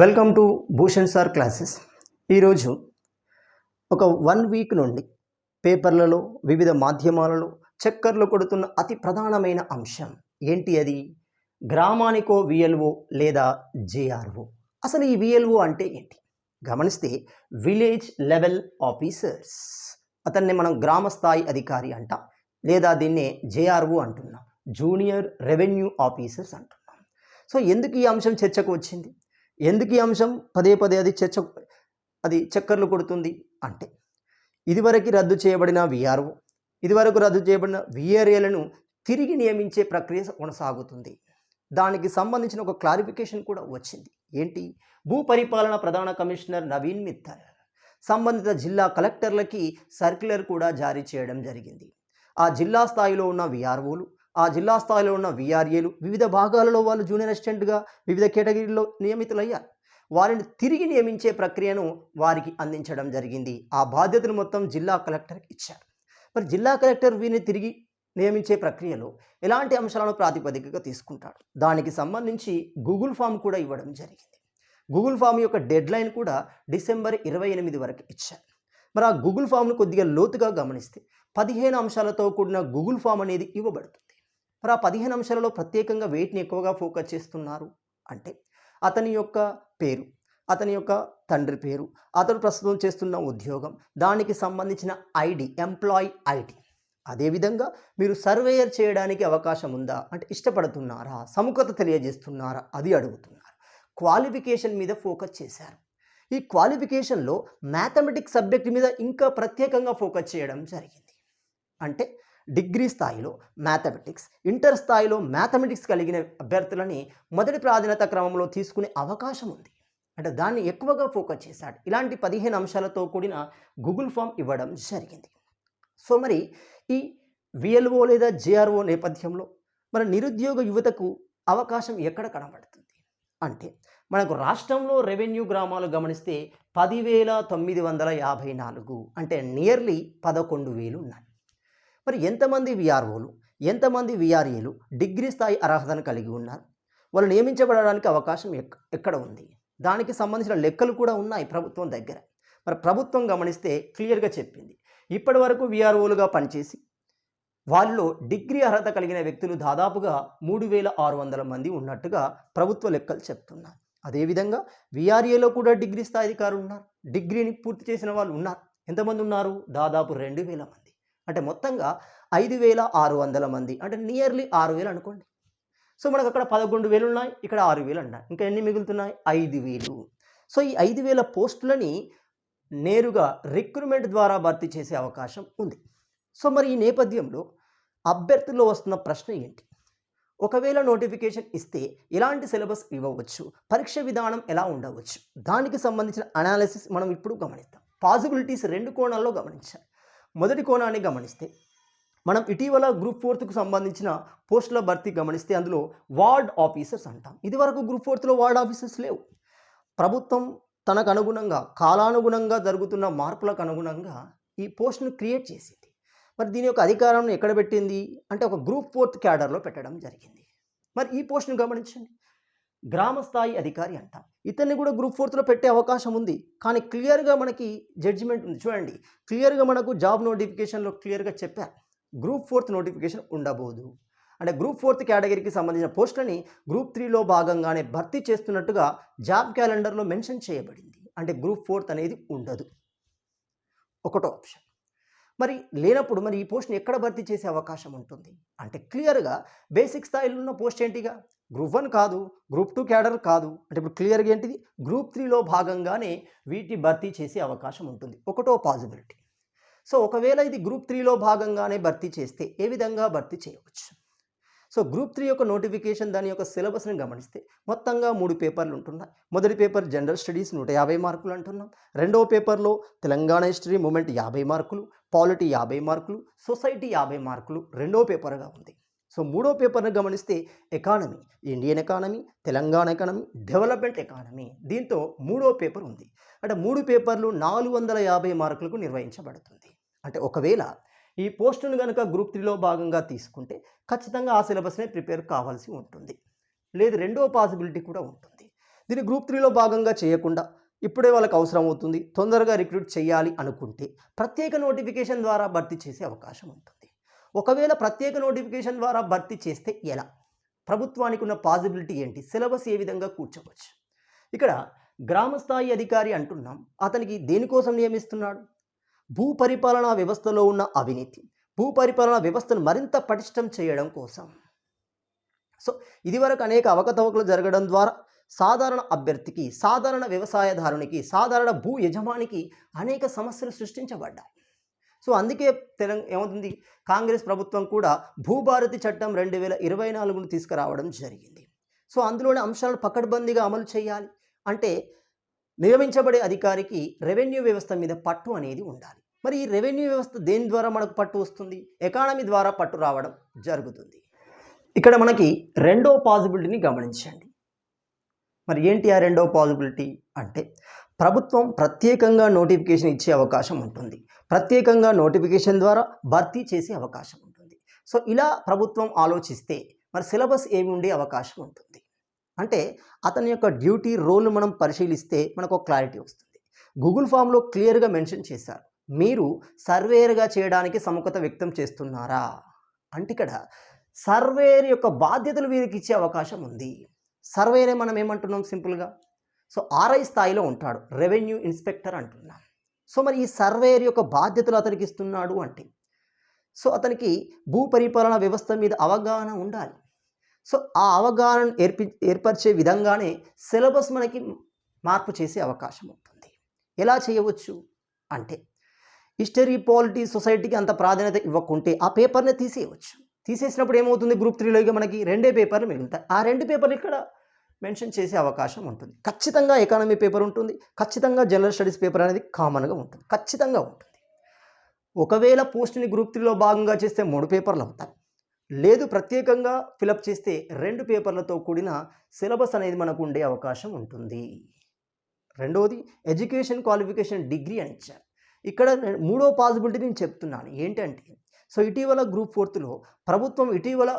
Welcome to Bhushan sir classes ఈరోజు ఒక one week నుండి పేపర్లలో వివిధ మాధ్యమాలలో చక్కర్లు కొడుతున్న అతి ప్రధానమైన అంశం. ఏంటి అది? గ్రామానికో విఎల్ఓ లేదా జేఆర్ఓ అసలు ఈ విఎల్ఓ అంటే ఏంటి? గమనిస్తే విలేజ్ లెవెల్ ఆఫీసర్స్ అతన్ని మనం గ్రామ స్థాయి అధికారి అంటాం. లేదా దీన్నే జేఆర్ఓ అంటున్నాం. జూనియర్ రెవెన్యూ ఆఫీసర్స్ అంటున్నాం. సో ఎందుకు ఈ అంశం చర్చకు వచ్చింది? ఎందుకు ఈ అంశం? పదే పదే అది చర్చ అది చక్కర్లు కొడుతుంది అంటే ఇదివరకు రద్దు చేయబడిన విఆర్ఓ ఇదివరకు రద్దు చేయబడిన విఆర్ఏలను తిరిగి నియమించే ప్రక్రియ కొనసాగుతుంది. దానికి సంబంధించిన ఒక క్లారిఫికేషన్ కూడా వచ్చింది. ఏంటి? భూ పరిపాలన ప్రధాన కమిషనర్ నవీన్ మిత్తల్ సంబంధిత జిల్లా కలెక్టర్లకి సర్క్యులర్ కూడా జారీ చేయడం జరిగింది. ఆ జిల్లా స్థాయిలో ఉన్న విఆర్ఓలు ఆ జిల్లా స్థాయిలో ఉన్న విఆర్ఏలు వివిధ భాగాలలో వాళ్ళు జూనియర్ అసిస్టెంట్గా వివిధ కేటగిరీల్లో నియమితులయ్యారు. వారిని తిరిగి నియమించే ప్రక్రియను వారికి అందించడం జరిగింది. ఆ బాధ్యతను మొత్తం జిల్లా కలెక్టర్కి ఇచ్చారు. మరి జిల్లా కలెక్టర్ వీరిని తిరిగి నియమించే ప్రక్రియలో ఎలాంటి అంశాలను ప్రాతిపదికగా తీసుకుంటాడు? దానికి సంబంధించి గూగుల్ ఫామ్ కూడా ఇవ్వడం జరిగింది. గూగుల్ ఫామ్ యొక్క డెడ్ లైన్ కూడా డిసెంబర్ ఇరవై ఎనిమిది వరకు ఇచ్చారు. మరి ఆ గూగుల్ ఫామ్ను కొద్దిగా లోతుగా గమనిస్తే పదిహేను అంశాలతో కూడిన గూగుల్ ఫామ్ అనేది ఇవ్వబడుతుంది. మరి ఆ పదిహేను అంశాలలో ప్రత్యేకంగా వెయిట్ని ఎక్కువగా ఫోకస్ చేస్తున్నారు. అంటే అతని యొక్క పేరు అతని యొక్క తండ్రి పేరు అతను ప్రస్తుతం చేస్తున్న ఉద్యోగం దానికి సంబంధించిన ఐడి ఎంప్లాయీ ఐడి. అదేవిధంగా మీరు సర్వేయర్ చేయడానికి అవకాశం ఉందా? అంటే ఇష్టపడుతున్నారా? సముఖత తెలియజేస్తున్నారా? అది అడుగుతున్నారు. క్వాలిఫికేషన్ మీద ఫోకస్ చేశారు. ఈ క్వాలిఫికేషన్లో మ్యాథమెటిక్స్ సబ్జెక్ట్ మీద ఇంకా ప్రత్యేకంగా ఫోకస్ చేయడం జరిగింది. అంటే డిగ్రీ స్థాయిలో మ్యాథమెటిక్స్. ఇంటర్ స్థాయిలో మ్యాథమెటిక్స్ కలిగిన అభ్యర్థులని మొదటి ప్రాధాన్యత క్రమంలో తీసుకునే అవకాశం ఉంది. అంటే దాన్ని ఎక్కువగా ఫోకస్ చేశాడు. ఇలాంటి పదిహేను అంశాలతో కూడిన గూగుల్ ఫామ్ ఇవ్వడం జరిగింది. సో మరి ఈ విఎల్ఓ లేదా జేఆర్ఓ నేపథ్యంలో మన నిరుద్యోగ యువతకు అవకాశం ఎక్కడ కనబడుతుంది? అంటే మనకు రాష్ట్రంలో రెవెన్యూ గ్రామాలు గమనిస్తే పదివేల తొమ్మిది వందల యాభై నాలుగు అంటే నియర్లీ పదకొండు వేలు ఉన్నాయి. మరి ఎంతమంది విఆర్ఓలు ఎంతమంది విఆర్ఏలు డిగ్రీ స్థాయి అర్హతను కలిగి ఉన్నారు? వాళ్ళు నియమించబడడానికి అవకాశం ఎక్ ఎక్కడ ఉంది? దానికి సంబంధించిన లెక్కలు కూడా ఉన్నాయి ప్రభుత్వం దగ్గర. మరి ప్రభుత్వం గమనిస్తే క్లియర్గా చెప్పింది. ఇప్పటి వరకు విఆర్ఓలుగా పనిచేసి వాళ్ళలో డిగ్రీ అర్హత కలిగిన వ్యక్తులు దాదాపుగా మూడు వేల ఆరు వందల మంది ఉన్నట్టుగా ప్రభుత్వ లెక్కలు చెప్తున్నారు. అదేవిధంగా విఆర్ఏలో కూడా డిగ్రీ స్థాయి అధికారులు ఉన్నారు. డిగ్రీని పూర్తి చేసిన వాళ్ళు ఉన్నారు. ఎంతమంది ఉన్నారు? దాదాపు రెండు వేల మంది. అంటే మొత్తంగా ఐదు వేల ఆరు వందల మంది. అంటే నియర్లీ ఆరు వేలు అనుకోండి. సో మనకు అక్కడ పదకొండు వేలు ఉన్నాయి ఇక్కడ ఆరు వేలు ఉన్నాయి ఇంకా ఎన్ని మిగులుతున్నాయి? ఐదు వేలు. సో ఈ ఐదు వేల పోస్టులని నేరుగా రిక్రూట్మెంట్ ద్వారా భర్తీ చేసే అవకాశం ఉంది. సో మరి ఈ నేపథ్యంలో అభ్యర్థుల్లో వస్తున్న ప్రశ్న ఏంటి? ఒకవేళ నోటిఫికేషన్ ఇస్తే ఎలాంటి సిలబస్ ఇవ్వవచ్చు? పరీక్ష విధానం ఎలా ఉండవచ్చు? దానికి సంబంధించిన అనాలిసిస్ మనం ఇప్పుడు గమనిస్తాం పాసిబిలిటీస్ రెండు కోణాల్లో గమనించాలి. మొదటి కోణాన్ని గమనిస్తే మనం ఇటీవల గ్రూప్ ఫోర్త్కు సంబంధించిన పోస్టుల భర్తీ గమనిస్తే అందులో వార్డ్ ఆఫీసర్స్ అంటాం. ఇది వరకు గ్రూప్ ఫోర్త్లో వార్డ్ ఆఫీసర్స్ లేవు. ప్రభుత్వం తనకు అనుగుణంగా కాలానుగుణంగా జరుగుతున్న మార్పులకు అనుగుణంగా ఈ పోస్ట్ను క్రియేట్ చేసింది. మరి దీని యొక్క అధికారం ఎక్కడ పెట్టింది? అంటే ఒక గ్రూప్ ఫోర్త్ క్యాడర్లో పెట్టడం జరిగింది. మరి ఈ పోస్ట్ను గమనించండి. గ్రామ స్థాయి అధికారి అంటాం. ఇతన్ని కూడా గ్రూప్ ఫోర్త్లో పెట్టే అవకాశం ఉంది. కానీ క్లియర్గా మనకి జడ్జిమెంట్ ఉంది. చూడండి క్లియర్గా మనకు జాబ్ నోటిఫికేషన్లో క్లియర్గా చెప్పారు. గ్రూప్ ఫోర్త్ నోటిఫికేషన్ ఉండబోదు. అంటే గ్రూప్ ఫోర్త్ కేటగిరీకి సంబంధించిన పోస్టులని గ్రూప్ త్రీలో భాగంగానే భర్తీ చేస్తున్నట్టుగా జాబ్ క్యాలెండర్లో మెన్షన్ చేయబడింది. అంటే గ్రూప్ ఫోర్త్ అనేది ఉండదు. ఒకటో ఆప్షన్ మరి లేనప్పుడు మరి ఈ పోస్ట్ని ఎక్కడ భర్తీ చేసే అవకాశం ఉంటుంది? అంటే క్లియర్గా బేసిక్ స్థాయిలో ఉన్న పోస్ట్ ఏంటిగా? గ్రూప్ వన్ కాదు గ్రూప్ టూ క్యాడర్ కాదు. అంటే ఇప్పుడు క్లియర్గా ఏంటిది? గ్రూప్ త్రీలో భాగంగానే వీటిని భర్తీ చేసే అవకాశం ఉంటుంది. ఒకటో పాసిబిలిటీ సో ఒకవేళ ఇది గ్రూప్ త్రీలో భాగంగానే భర్తీ చేస్తే ఏ విధంగా భర్తీ చేయవచ్చు? సో గ్రూప్ త్రీ యొక్క నోటిఫికేషన్ దాని యొక్క సిలబస్ని గమనిస్తే మొత్తంగా మూడు పేపర్లు ఉంటున్నాయి. మొదటి పేపర్ జనరల్ స్టడీస్ నూట యాభై మార్కులు అంటున్నాం. రెండవ పేపర్లో తెలంగాణ హిస్టరీ మూమెంట్ యాభై మార్కులు పాలిటీ యాభై మార్కులు సొసైటీ యాభై మార్కులు రెండవ పేపర్గా ఉంది. సో మూడో పేపర్ను గమనిస్తే economy Indian economy Telangana economy development economy దీంతో మూడో పేపర్ ఉంది. అంటే మూడు పేపర్లు నాలుగు వందల యాభై మార్కులకు నిర్వహించబడుతుంది. అంటే ఒకవేళ ఈ పోస్టును కనుక గ్రూప్ త్రీలో భాగంగా తీసుకుంటే ఖచ్చితంగా ఆ సిలబస్నే ప్రిపేర్ కావాల్సి ఉంటుంది. లేదు రెండో పాసిబిలిటీ కూడా ఉంటుంది. దీన్ని గ్రూప్ త్రీలో భాగంగా చేయకుండా ఇప్పుడే వాళ్ళకి అవసరం అవుతుంది తొందరగా రిక్రూట్ చేయాలి అనుకుంటే ప్రత్యేక నోటిఫికేషన్ ద్వారా భర్తీ చేసే అవకాశం ఉంటుంది. ఒకవేళ ప్రత్యేక నోటిఫికేషన్ ద్వారా భర్తీ చేస్తే ఎలా? ప్రభుత్వానికి ఉన్న పాసిబిలిటీ ఏంటి? సిలబస్ ఏ విధంగా కూర్చోవచ్చు? ఇక్కడ గ్రామ స్థాయి అధికారి అంటున్నాం. అతనికి దేనికోసం నియమిస్తున్నాడు? భూ పరిపాలనా వ్యవస్థలో ఉన్న అవినీతి భూ పరిపాలనా వ్యవస్థను మరింత పటిష్టం చేయడం కోసం. సో ఇదివరకు అనేక అవకతవకలు జరగడం ద్వారా సాధారణ అభ్యర్థికి సాధారణ వ్యవసాయదారునికి సాధారణ భూ యజమానికి అనేక సమస్యలు సృష్టించబడ్డాయి. సో అందుకే తెలంగాణ ఏమవుతుంది? కాంగ్రెస్ ప్రభుత్వం కూడా భూభారతి చట్టం రెండు వేల ఇరవై నాలుగును తీసుకురావడం జరిగింది. సో అందులోని అంశాలను పకడ్బందీగా అమలు చేయాలి. అంటే నియమించబడే అధికారికి రెవెన్యూ వ్యవస్థ మీద పట్టు అనేది ఉండాలి. మరి ఈ రెవెన్యూ వ్యవస్థ దేని ద్వారా మనకు పట్టు వస్తుంది? ఎకానమీ ద్వారా పట్టు రావడం జరుగుతుంది. ఇక్కడ మనకి రెండో పాసిబిలిటీని గమనించండి. మరి ఏంటి ఆ రెండో పాసిబిలిటీ అంటే ప్రభుత్వం ప్రత్యేకంగా నోటిఫికేషన్ ఇచ్చే అవకాశం ఉంటుంది. ప్రత్యేకంగా నోటిఫికేషన్ ద్వారా భర్తీ చేసే అవకాశం ఉంటుంది. సో ఇలా ప్రభుత్వం ఆలోచిస్తే మరి సిలబస్ ఏమి ఉండే అవకాశం ఉంటుంది. అంటే అతని యొక్క డ్యూటీ రోల్ను మనం పరిశీలిస్తే మనకు ఒక క్లారిటీ వస్తుంది. గూగుల్ ఫామ్లో క్లియర్గా మెన్షన్ చేశారు. మీరు సర్వేయర్గా చేయడానికి సముఖత వ్యక్తం చేస్తున్నారా? అంటే ఇక్కడ సర్వేయర్ యొక్క బాధ్యతలు వీరికి ఇచ్చే అవకాశం ఉంది. సర్వేయరే మనం ఏమంటున్నాం సింపుల్గా? సో ఆర్ఐ స్థాయిలో ఉంటాడు. రెవెన్యూ ఇన్స్పెక్టర్ అంటున్నాం. సో మరి ఈ సర్వేయర్ యొక్క బాధ్యతలు అతనికి ఇస్తున్నాడు అంటే? సో అతనికి భూ పరిపాలన వ్యవస్థ మీద అవగాహన ఉండాలి. సో ఆ అవగాహన ఏర్పి ఏర్పరిచే విధంగానే సిలబస్ మనకి మార్పు చేసే అవకాశం ఉంటుంది. ఎలా చేయవచ్చు? అంటే హిస్టరీ పాలిటీ సొసైటీకి అంత ప్రాధాన్యత ఇవ్వకుంటే ఆ పేపర్ని తీసేయవచ్చు. తీసేసినప్పుడు ఏమవుతుంది? గ్రూప్ త్రీలోకి మనకి రెండే పేపర్లు మిగులుతాయి. ఆ రెండు పేపర్లు ఇక్కడ మెన్షన్ చేసే అవకాశం ఉంటుంది. ఖచ్చితంగా ఎకానమీ పేపర్ ఉంటుంది. ఖచ్చితంగా జనరల్ స్టడీస్ పేపర్ అనేది కామన్గా ఉంటుంది. ఖచ్చితంగా ఉంటుంది. ఒకవేళ పోస్ట్ని గ్రూప్ త్రీలో భాగంగా చేస్తే మూడు పేపర్లు అవుతాయి. లేదు ప్రత్యేకంగా ఫిలప్ చేస్తే రెండు పేపర్లతో కూడిన సిలబస్ అనేది మనకు ఉండే అవకాశం ఉంటుంది. రెండవది ఎడ్యుకేషన్ క్వాలిఫికేషన్ డిగ్రీ అని ఇచ్చాను ఇక్కడ మూడో పాసిబిలిటీ నేను చెప్తున్నాను. ఏంటంటే సో ఇటీవల గ్రూప్ ఫోర్త్లో ప్రభుత్వం ఇటీవల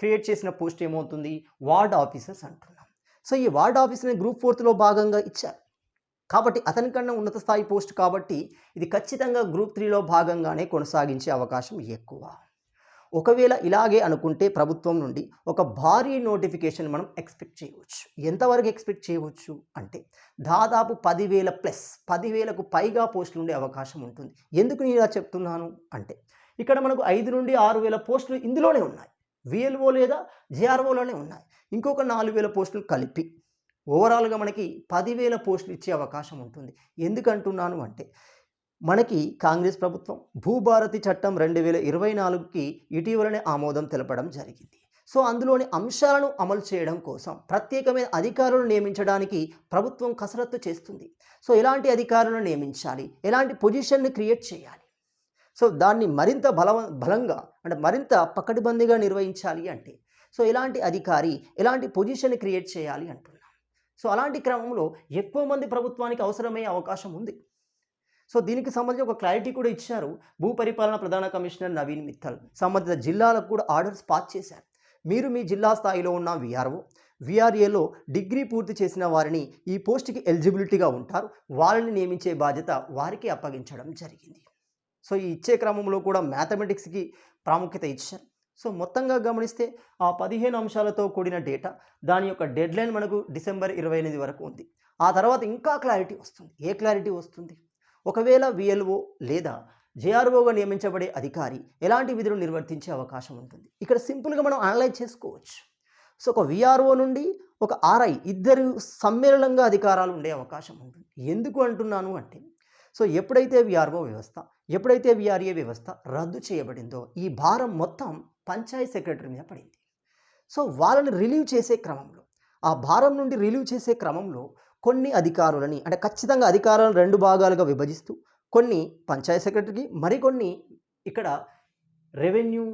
క్రియేట్ చేసిన పోస్ట్ ఏమవుతుంది? వార్డ్ ఆఫీసర్స్ అంటున్నాం. సో ఈ వార్డ్ ఆఫీసర్ని గ్రూప్ ఫోర్త్లో భాగంగా ఇచ్చారు. కాబట్టి అతనికన్నా ఉన్నత స్థాయి పోస్ట్ కాబట్టి ఇది ఖచ్చితంగా గ్రూప్ త్రీలో భాగంగానే కొనసాగించే అవకాశం ఎక్కువ. ఒకవేళ ఇలాగే అనుకుంటే ప్రభుత్వం నుండి ఒక భారీ నోటిఫికేషన్ మనం ఎక్స్పెక్ట్ చేయవచ్చు. ఎంతవరకు ఎక్స్పెక్ట్ చేయవచ్చు అంటే దాదాపు పదివేల ప్లస్ పదివేలకు పైగా పోస్టులు ఉండే అవకాశం ఉంటుంది. ఎందుకు నేను ఇలా చెప్తున్నాను అంటే ఇక్కడ మనకు ఐదు నుండి ఆరు వేల పోస్టులు ఇందులోనే ఉన్నాయి. విఎల్ఓ లేదా జేఆర్ఓలోనే ఉన్నాయి. ఇంకొక నాలుగు వేల పోస్టులు కలిపి ఓవరాల్గా మనకి పదివేల పోస్టులు ఇచ్చే అవకాశం ఉంటుంది. ఎందుకంటున్నాను అంటే మనకి కాంగ్రెస్ ప్రభుత్వం భూభారతి చట్టం రెండు వేల ఇరవై నాలుగుకి ఇటీవలనే ఆమోదం తెలపడం జరిగింది. సో అందులోని అంశాలను అమలు చేయడం కోసం ప్రత్యేకమైన అధికారులను నియమించడానికి ప్రభుత్వం కసరత్తు చేస్తుంది. సో ఎలాంటి అధికారులను నియమించాలి? ఎలాంటి పొజిషన్ని క్రియేట్ చేయాలి? సో దాన్ని మరింత బలవ బలంగా అంటే మరింత పకడ్బందీగా నిర్వహించాలి అంటే సో ఎలాంటి అధికారి ఎలాంటి పొజిషన్ క్రియేట్ చేయాలి అంటున్నాం. సో అలాంటి క్రమంలో ఎక్కువ మంది ప్రభుత్వానికి అవసరమయ్యే అవకాశం ఉంది. సో దీనికి సంబంధించి ఒక క్లారిటీ కూడా ఇచ్చారు భూ పరిపాలన ప్రధాన కమిషనర్ నవీన్ మిత్తల్. సంబంధిత జిల్లాలకు కూడా ఆర్డర్స్ పాస్ చేశారు. మీరు మీ జిల్లా స్థాయిలో ఉన్న విఆర్ఓ విఆర్ఏలో డిగ్రీ పూర్తి చేసిన వారిని ఈ పోస్ట్కి ఎలిజిబిలిటీగా ఉంటారు. వాళ్ళని నియమించే బాధ్యత వారికి అప్పగించడం జరిగింది. సో ఈ ఇచ్చే క్రమంలో కూడా మ్యాథమెటిక్స్కి ప్రాముఖ్యత ఇచ్చారు. సో మొత్తంగా గమనిస్తే ఆ పదిహేను అంశాలతో కూడిన డేటా దాని యొక్క డెడ్లైన్ మనకు డిసెంబర్ ఇరవై ఎనిమిది వరకు ఉంది. ఆ తర్వాత ఇంకా క్లారిటీ వస్తుంది. ఏ క్లారిటీ వస్తుంది? ఒకవేళ విఎల్ఓ లేదా జేఆర్ఓగా నియమించబడే అధికారి ఎలాంటి విధులు నిర్వర్తించే అవకాశం ఉంటుంది? ఇక్కడ సింపుల్గా మనం అనలైజ్ చేసుకోవచ్చు. సో ఒక విఆర్ఓ నుండి ఒక ఆర్ఐ ఇద్దరు సమ్మేళనంగా అధికారాలు ఉండే అవకాశం ఉంటుంది. ఎందుకు అంటున్నాను అంటే సో ఎప్పుడైతే విఆర్ఓ వ్యవస్థ ఎప్పుడైతే విఆర్ఏ వ్యవస్థ రద్దు చేయబడిందో ఈ భారం మొత్తం పంచాయత్ సెక్రటరీ మీద పడింది. సో వాళ్ళని రిలీవ్ చేసే క్రమంలో ఆ భారం నుండి రిలీవ్ చేసే క్రమంలో కొన్ని అధికారులని అంటే ఖచ్చితంగా అధికారాలను రెండు భాగాలుగా విభజిస్తూ కొన్ని పంచాయత్ సెక్రటరీకి మరికొన్ని ఇక్కడ రెవెన్యూ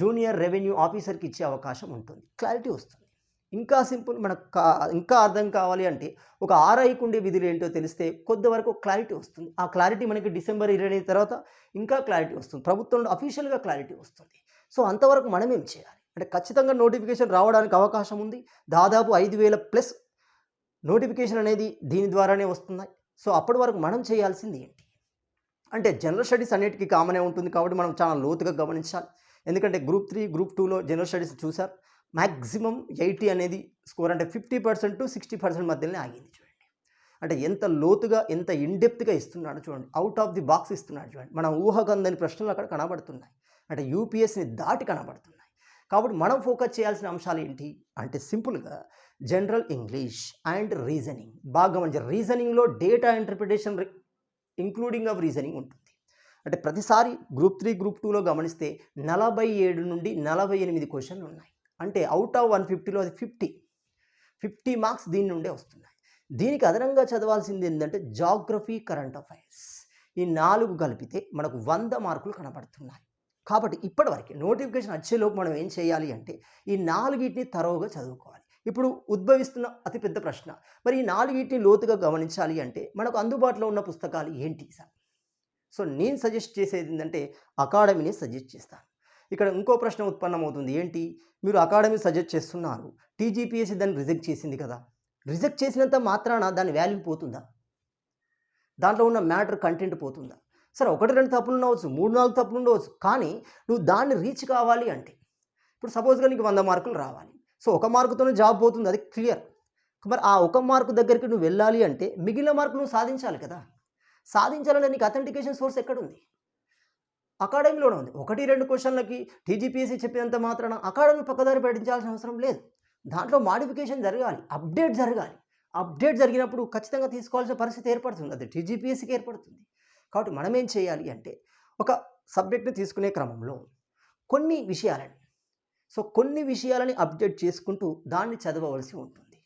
జూనియర్ రెవెన్యూ ఆఫీసర్కి ఇచ్చే అవకాశం ఉంటుంది. క్లారిటీ వస్తుంది. ఇంకా సింపుల్ మనకు కా ఇంకా అర్థం కావాలి అంటే ఒక ఆర్ఐకి ఉండే విధులు ఏంటో తెలిస్తే కొద్దివరకు క్లారిటీ వస్తుంది. ఆ క్లారిటీ మనకి డిసెంబర్ ఇరవై తర్వాత ఇంకా క్లారిటీ వస్తుంది. ప్రభుత్వంలో అఫీషియల్గా క్లారిటీ వస్తుంది. సో అంతవరకు మనం ఏం చేయాలి? అంటే ఖచ్చితంగా నోటిఫికేషన్ రావడానికి అవకాశం ఉంది. దాదాపు ఐదు వేల ప్లస్ నోటిఫికేషన్ అనేది దీని ద్వారానే వస్తున్నాయి. సో అప్పటి వరకు మనం చేయాల్సింది ఏంటి? అంటే జనరల్ స్టడీస్ అన్నిటికీ కామనే ఉంటుంది కాబట్టి మనం చాలా లోతుగా గమనించాలి. ఎందుకంటే గ్రూప్ త్రీ గ్రూప్ టూలో జనరల్ స్టడీస్ చూసారు మ్యాక్సిమం ఎయిటీ అనేది స్కోర్ అంటే fifty percent to sixty percent మధ్యలోనే ఆగింది చూడండి. అంటే ఎంత లోతుగా ఎంత ఇన్డెప్త్గా ఇస్తున్నాడు చూడండి. అవుట్ ఆఫ్ ది బాక్స్ ఇస్తున్నాడు చూడండి. మన ఊహకందని ప్రశ్నలు అక్కడ కనబడుతున్నాయి. అంటే యూపీఎస్ని దాటి కనబడుతున్నాయి. కాబట్టి మనం ఫోకస్ చేయాల్సిన అంశాలు ఏంటి? అంటే సింపుల్గా జనరల్ ఇంగ్లీష్ అండ్ రీజనింగ్. బాగా మంచి రీజనింగ్లో data interpretation including of reasoning ఉంటుంది. అంటే ప్రతిసారి గ్రూప్ త్రీ గ్రూప్ టూలో గమనిస్తే నలభై ఏడు నుండి నలభై ఎనిమిది క్వశ్చన్లు ఉన్నాయి. అంటే అవుట్ ఆఫ్ వన్ ఫిఫ్టీలో అది ఫిఫ్టీ. ఫిఫ్టీ మార్క్స్ దీని నుండే వస్తున్నాయి. దీనికి అదనంగా చదవాల్సింది ఏంటంటే జాగ్రఫీ కరెంట్ అఫైర్స్. ఈ నాలుగు కలిపితే మనకు వంద మార్కులు కనబడుతున్నాయి. కాబట్టి ఇప్పటివరకు నోటిఫికేషన్ వచ్చేలోపు మనం ఏం చేయాలి అంటే ఈ నాలుగిటిని తరోగా చదువుకోవాలి. ఇప్పుడు ఉద్భవిస్తున్న అతిపెద్ద ప్రశ్న. మరి ఈ నాలుగింటిని లోతుగా గమనించాలి అంటే మనకు అందుబాటులో ఉన్న పుస్తకాలు ఏంటి సార్? సో నేను సజెస్ట్ చేసేది ఏంటంటే అకాడమీని సజెస్ట్ చేస్తాను ఇక్కడ ఇంకో ప్రశ్న ఉత్పన్నమవుతుంది. ఏంటి? మీరు అకాడమీ సజెస్ట్ చేస్తున్నారు. టీజీపీఎస్సీ దాన్ని రిజెక్ట్ చేసింది కదా. రిజెక్ట్ చేసినంత మాత్రాన దాని వాల్యూ పోతుందా? దాంట్లో ఉన్న మ్యాటర్ కంటెంట్ పోతుందా? సరే ఒకటి రెండు తప్పులు ఉండవచ్చు మూడు నాలుగు తప్పులు ఉండవచ్చు. కానీ నువ్వు దాన్ని రీచ్ కావాలి అంటే ఇప్పుడు సపోజ్గా నీకు వంద మార్కులు రావాలి. సో ఒక మార్కుతోనే జాబ్ పోతుంది అది క్లియర్. మరి ఆ ఒక మార్కు దగ్గరికి నువ్వు వెళ్ళాలి అంటే మిగిలిన మార్కు నువ్వు సాధించాలి కదా. సాధించాలంటే నీకు అథెంటికేషన్ సోర్స్ ఎక్కడుంది? అకాడమీలోనే ఉంది. ఒకటి రెండు క్వశ్చన్లకి టీజీపీఎస్సీ చెప్పినంత మాత్రాన అకాడమీ పక్కదారి పెట్టించాల్సిన అవసరం లేదు. దాంట్లో మాడిఫికేషన్ జరగాలి అప్డేట్ జరగాలి. అప్డేట్ జరిగినప్పుడు ఖచ్చితంగా తీసుకోవాల్సిన పరిస్థితి ఏర్పడుతుంది. అది టీజీపీఎస్సీకి ఏర్పడుతుంది. కాబట్టి మనం ఏం చేయాలి అంటే ఒక సబ్జెక్ట్ని తీసుకునే క్రమంలో కొన్ని విషయాలని సో కొన్ని విషయాలని అప్డేట్ చేసుకుంటూ దాన్ని చదవవలసి ఉంటుంది.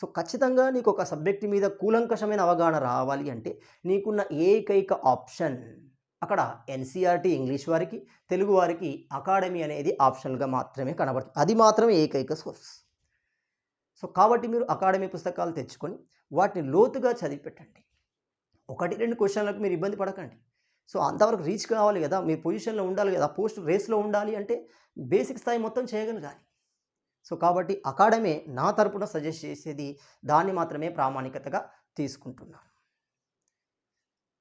సో ఖచ్చితంగా నీకు ఒక సబ్జెక్ట్ మీద కూలంకషమైన అవగాహన రావాలి అంటే నీకున్న ఏకైక ఆప్షన్ అక్కడ ఎన్సీఆర్టీ ఇంగ్లీష్ వారికి తెలుగు వారికి అకాడమీ అనేది ఆప్షన్గా మాత్రమే కనబడుతుంది. అది మాత్రమే ఏకైక సోర్స్. సో కాబట్టి మీరు అకాడమీ పుస్తకాలు తెచ్చుకొని వాటిని లోతుగా చదివి పెట్టండి ఒకటి రెండు క్వశ్చన్లకు మీరు ఇబ్బంది పడకండి. సో అంతవరకు రీచ్ కావాలి కదా మీ పొజిషన్లో ఉండాలి కదా పోస్ట్ రేస్లో ఉండాలి అంటే బేసిక్ స్థాయి మొత్తం చేయగలగాలి. సో కాబట్టి అకాడమీ నా తరపున సజెస్ట్ చేసేది దాన్ని మాత్రమే ప్రామాణికతగా తీసుకుంటున్నాను.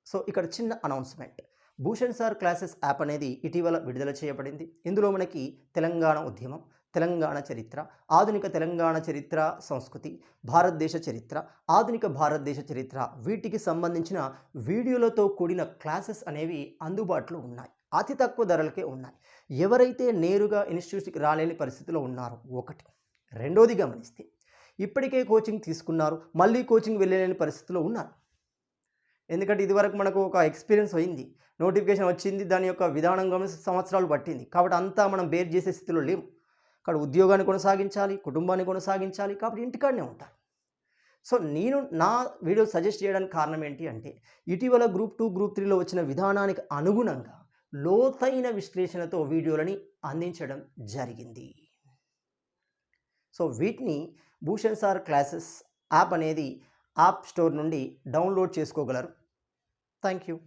సో ఇక్కడ చిన్న announcement. Bhushan sir classes app అనేది ఇటీవల విడుదల చేయబడింది. ఇందులో మనకి తెలంగాణ ఉద్యమం తెలంగాణ చరిత్ర ఆధునిక తెలంగాణ చరిత్ర సంస్కృతి భారతదేశ చరిత్ర ఆధునిక భారతదేశ చరిత్ర వీటికి సంబంధించిన వీడియోలతో కూడిన క్లాసెస్ అనేవి అందుబాటులో ఉన్నాయి. అతి తక్కువ ధరలకే ఉన్నాయి. ఎవరైతే నేరుగా ఇన్స్టిట్యూట్కి రాలేని పరిస్థితిలో ఉన్నారో ఒకటి. రెండోది గమనిస్తే ఇప్పటికే కోచింగ్ తీసుకున్నారు మళ్ళీ కోచింగ్ వెళ్ళలేని పరిస్థితిలో ఉన్నారు. ఎందుకంటే ఇదివరకు మనకు ఒక ఎక్స్పీరియన్స్ అయింది. నోటిఫికేషన్ వచ్చింది దాని యొక్క విధానం గమనిస్తే సంవత్సరాలు పట్టింది. కాబట్టి అంతా మనం బేర్ చేసే స్థితిలో లేము. అక్కడ ఉద్యోగాన్ని కొనసాగించాలి కుటుంబాన్ని కొనసాగించాలి కాబట్టి ఇంటికాడనే ఉంటారు సో నేను నా వీడియో సజెస్ట్ చేయడానికి కారణం ఏంటి అంటే ఇటీవల గ్రూప్ టూ గ్రూప్ త్రీలో వచ్చిన విధానానికి అనుగుణంగా లోతైన విశ్లేషణతో వీడియోలని అందించడం జరిగింది. సో వీటిని భూషణ్ సార్ క్లాసెస్ యాప్ అనేది యాప్ స్టోర్ నుండి డౌన్లోడ్ చేసుకోగలరు. Thank you.